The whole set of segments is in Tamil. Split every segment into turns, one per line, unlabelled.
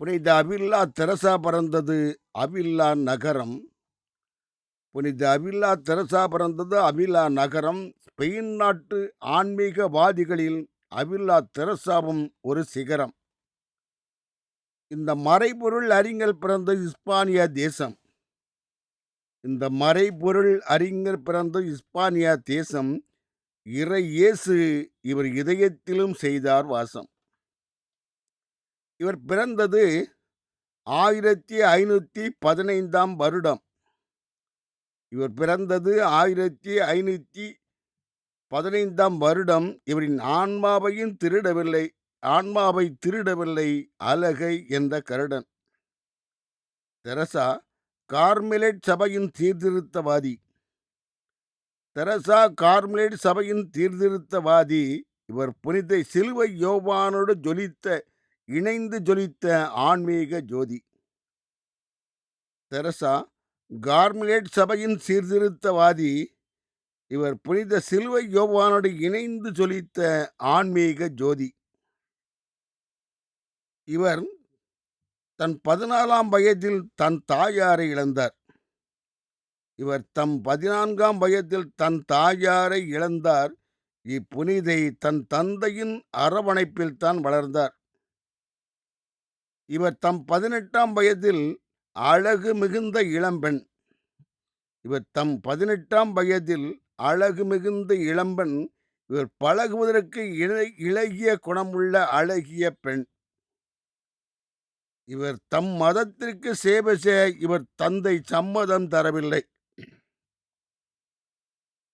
புனித அவில்லா தெரசா பிறந்தது அவில்லா நகரம். புனித அவில்லா தெரசா பிறந்தது அவில்லா நகரம். ஸ்பெயின் நாட்டு ஆன்மீகவாதிகளில் அவில்லா தெரசாவும் ஒரு சிகரம். இந்த மறைபொருள் அறிஞர் பிறந்த இஸ்பானிய தேசம். இந்த மறைபொருள் அறிஞர் பிறந்த இஸ்பானியா தேசம் இறை இயேசு இவர் இதயத்திலும் செய்தார் வாசம். இவர் பிறந்தது ஆயிரத்தி ஐநூற்றி பதினைந்தாம் வருடம். இவர் பிறந்தது ஆயிரத்தி ஐநூற்றி பதினைந்தாம் வருடம். இவரின் ஆன்மாவையும் திருடவில்லை ஆன்மாவை திருடவில்லை அலகை என்ற கருடன். தெரசா கார்மிலேட் சபையின் சீர்திருத்தவாதி. தெரசா கார்மிலேட் சபையின் சீர்திருத்தவாதி. இவர் புனித சிலுவை யோவானோடு ஜொலித்த இணைந்து ஜொலித்த ஆன்மீக ஜோதி. தெரசா கார்மிலேட் சபையின் சீர்திருத்தவாதி இவர் புனித சிலுவை யோவானோடு இணைந்து ஜொலித்த ஆன்மீக ஜோதி. இவர் தன் பதினாலாம் வயதில் தன் தாயாரை இழந்தார். இவர் தம் பதினான்காம் வயதில் தன் தாயாரை இழந்தார். இப்புனிதை தன் தந்தையின் அரவணைப்பில் தான் வளர்ந்தார். இவர் தம் பதினெட்டாம் வயதில் அழகு மிகுந்த இளம்பெண். இவர் தம் பதினெட்டாம் வயதில் அழகு மிகுந்த இளம்பெண். இவர் பழகுவதற்கு இளை இளகிய குணமுள்ள அழகிய பெண். இவர் தம் மதத்திற்கு சேவை செய்ய இவர் தந்தை சம்மதம் தரவில்லை.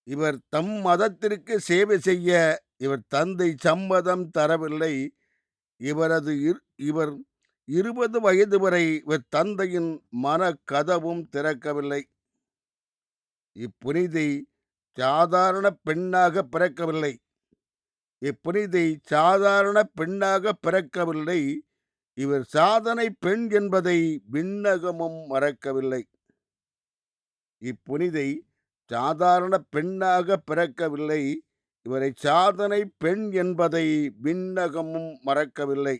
இவர் தம் மதத்திற்கு சேவை செய்ய இவர் தந்தை சம்மதம் தரவில்லை. இவரது இவர் இருபது வயது வரை இவர் தந்தையின் மனக்கதவும் திறக்கவில்லை. இப்புனிதை சாதாரண பெண்ணாக பிறக்கவில்லை. இப்புனிதை சாதாரண பெண்ணாக பிறக்கவில்லை. இவர் சாதனை பெண் என்பதை விண்ணகமும் மறக்கவில்லை. இப்புனிதை சாதாரண பெண்ணாக பிறக்கவில்லை. இவரை சாதனை பெண் என்பதை விண்ணகமும் மறக்கவில்லை.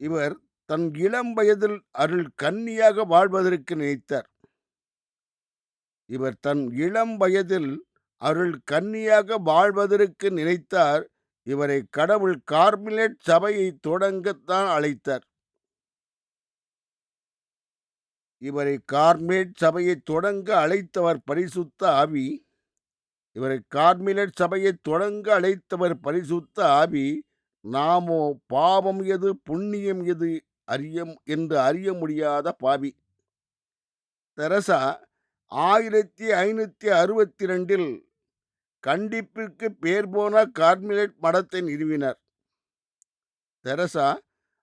இவர் தன் இளம் வயதில் அருள் கன்னியாக வாழ்வதற்கு நினைத்தார். இவர் தன் இளம் வயதில் அருள் கன்னியாக வாழ்வதற்கு நினைத்தார். இவரை கடவுள் கார்மிலேட் சபையை தொடங்கத்தான் அழைத்தார். இவரை கார்மேட் சபையை தொடங்க அழைத்தவர் பரிசுத்த ஆவி. இவரை கார்மிலேட் சபையை தொடங்க அழைத்தவர் பரிசுத்த ஆவி. நாமோ பாவம் எது புண்ணியம் எது அறியம் என்று அறிய முடியாத பாவி. தெரசா ஆயிரத்தி ஐநூற்றி அறுபத்தி ரெண்டில் கண்டிப்பிற்கு பேர் போன கார்மிலேட் மடத்தை நிறுவினார். தெரசா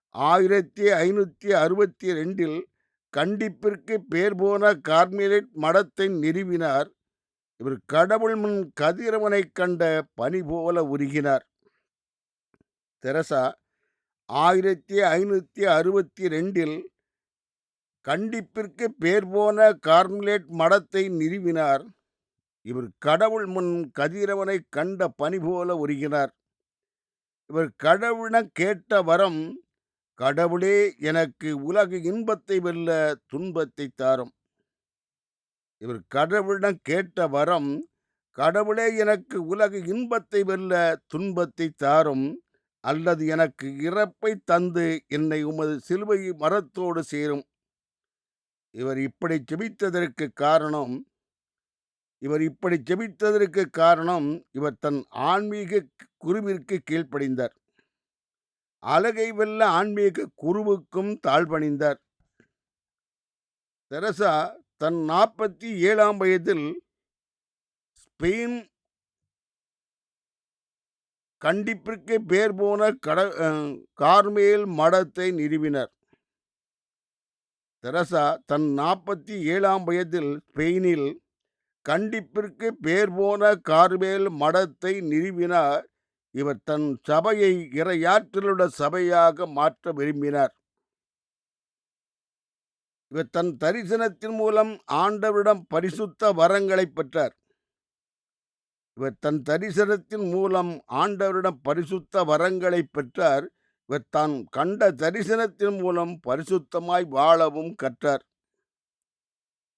ஆயிரத்தி ஐநூற்றி அறுபத்தி ரெண்டில் கண்டிப்பிற்கு பேர் போன கார்மிலேட் மடத்தை நிறுவினார். இவர் கடவுள் முன் கதிரவனைக் கண்ட பனி போல உருகினார். தெரசா ஆயிரத்தி ஐநூற்றி அறுபத்தி ரெண்டில் கண்டிப்பிற்கு பேர் போன கார்மிலேட் மடத்தை நிறுவினார். இவர் கடவுள் முன் கதிரவனை கண்ட பனி போல உருகினார். இவர் கடவுள கேட்ட வரம் கடவுளே எனக்கு உலக இன்பத்தை வெல்ல துன்பத்தை தாரும். இவர் கடவுளிடம் கேட்ட வரம் கடவுளே எனக்கு உலக இன்பத்தை வெல்ல துன்பத்தை தாரும். அல்லது எனக்கு இறப்பை தந்து என்னை உமது சிலுவை மரத்தோடு சேரும். இவர் இப்படி செபித்ததற்கு காரணம் இவர் இப்படி செபித்ததற்கு காரணம் இவர் தன் ஆன்மீக குருவிற்கு கீழ்ப்படிந்தார். அழகை வெல்ல ஆன்மீக குருவுக்கும் தாழ்பணிந்தார். தெரசா தன் நாற்பத்தி ஏழாம் வயதில் ஸ்பெயின் கண்டிப்பிற்கு பேர் போன கட கார்மேல் மடத்தை நிறுவினர். தெரசா தன் நாற்பத்தி ஏழாம் வயதில் ஸ்பெயினில் கண்டிப்பிற்கு பேர் போன கார்மேல் மடத்தை நிறுவினார். இவர் தன் சபையை இறையாற்றலுள்ள சபையாக மாற்ற விரும்பினார். இவர் தன் தரிசனத்தின் மூலம் ஆண்டவரிடம் பரிசுத்த வரங்களை பெற்றார். இவர் தன் தரிசனத்தின் மூலம் ஆண்டவரிடம் பரிசுத்த வரங்களை பெற்றார். இவர் தான் கண்ட தரிசனத்தின் மூலம் பரிசுத்தமாய் வாழவும் கற்றார்.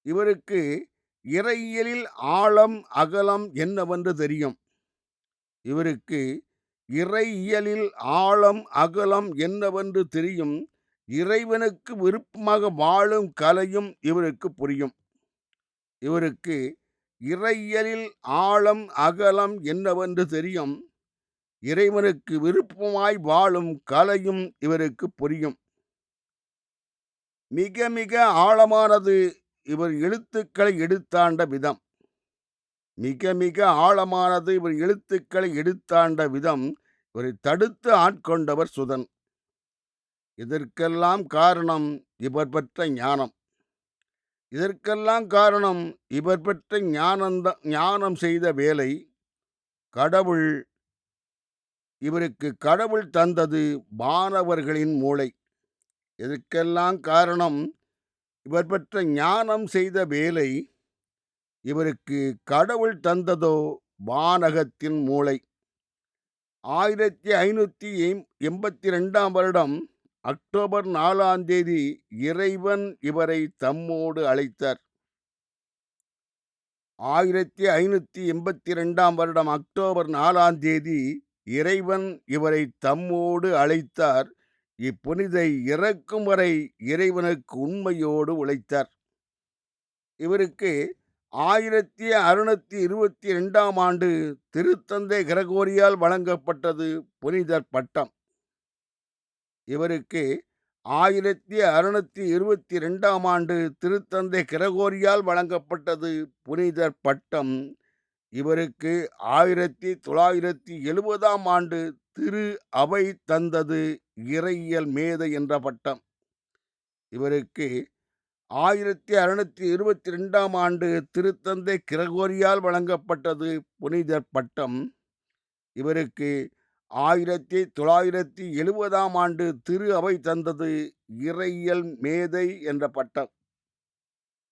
இவருக்கு இறையியலில் ஆழம் அகலம் என்னவென்று தெரியும்? இவருக்கு இறையியலில் ஆழம் அகலம் என்னவென்று தெரியும்? இறைவனுக்கு விருப்பமாக வாழும் கலையும் இவருக்கு புரியும். இவருக்கு இறையலில் ஆழம் அகலம் என்னவென்று தெரியும். இறைவனுக்கு விருப்பமாய் வாழும் கலையும் இவருக்கு புரியும். மிக மிக ஆழமானது இவர் எழுத்துக்களை எடுத்தாண்ட விதம். மிக மிக ஆழமானது இவர் எழுத்துக்களை எடுத்தாண்ட விதம் இவரை தடுத்து ஆட்கொண்டவர் சுதன். இதற்கெல்லாம் காரணம் இவர் பெற்ற ஞானம். இதற்கெல்லாம் காரணம் இவர் பெற்ற ஞானந்த ஞானம் செய்த வேலை. கடவுள் இவருக்கு கடவுள் தந்தது வானவர்களின் மூளை. இதற்கெல்லாம் காரணம் இவர் பெற்ற ஞானம் செய்த வேலை இவருக்கு கடவுள் தந்ததோ வானகத்தின் மூளை. ஆயிரத்தி ஐநூற்றி எண்பத்தி ரெண்டாம் வருடம் அக்டோபர் நாலாம் தேதி இறைவன் இவரை தம்மோடு அழைத்தார். ஆயிரத்தி ஐநூற்றி எண்பத்தி ரெண்டாம் வருடம் அக்டோபர் நாலாம் தேதி இறைவன் இவரை தம்மோடு அழைத்தார். இப்புனிதை இறக்கும் வரை இறைவனுக்கு உண்மையோடு உழைத்தார். இவருக்கு ஆயிரத்தி அறுநூத்தி இருபத்தி ரெண்டாம் ஆண்டு திருத்தந்தை கிரகோரியால் வழங்கப்பட்டது புனிதர் பட்டம். இவருக்கு ஆயிரத்தி அறுநூத்தி இருபத்தி ரெண்டாம் ஆண்டு திருத்தந்தை கிரகோரியால் வழங்கப்பட்டது புனிதர் பட்டம். இவருக்கு ஆயிரத்தி தொள்ளாயிரத்தி எழுபதாம் ஆண்டு திரு அவை தந்தது இறையியல் மேதை என்ற பட்டம். இவருக்கு ஆயிரத்தி அறுநூத்தி இருபத்தி ரெண்டாம் ஆண்டு திருத்தந்தை கிரகோரியால் வழங்கப்பட்டது புனிதர் பட்டம். இவருக்கு ஆயிரத்தி தொள்ளாயிரத்தி எழுபதாம் ஆண்டு திரு அவை தந்தது இறையியல் மேதை என்ற பட்டம்.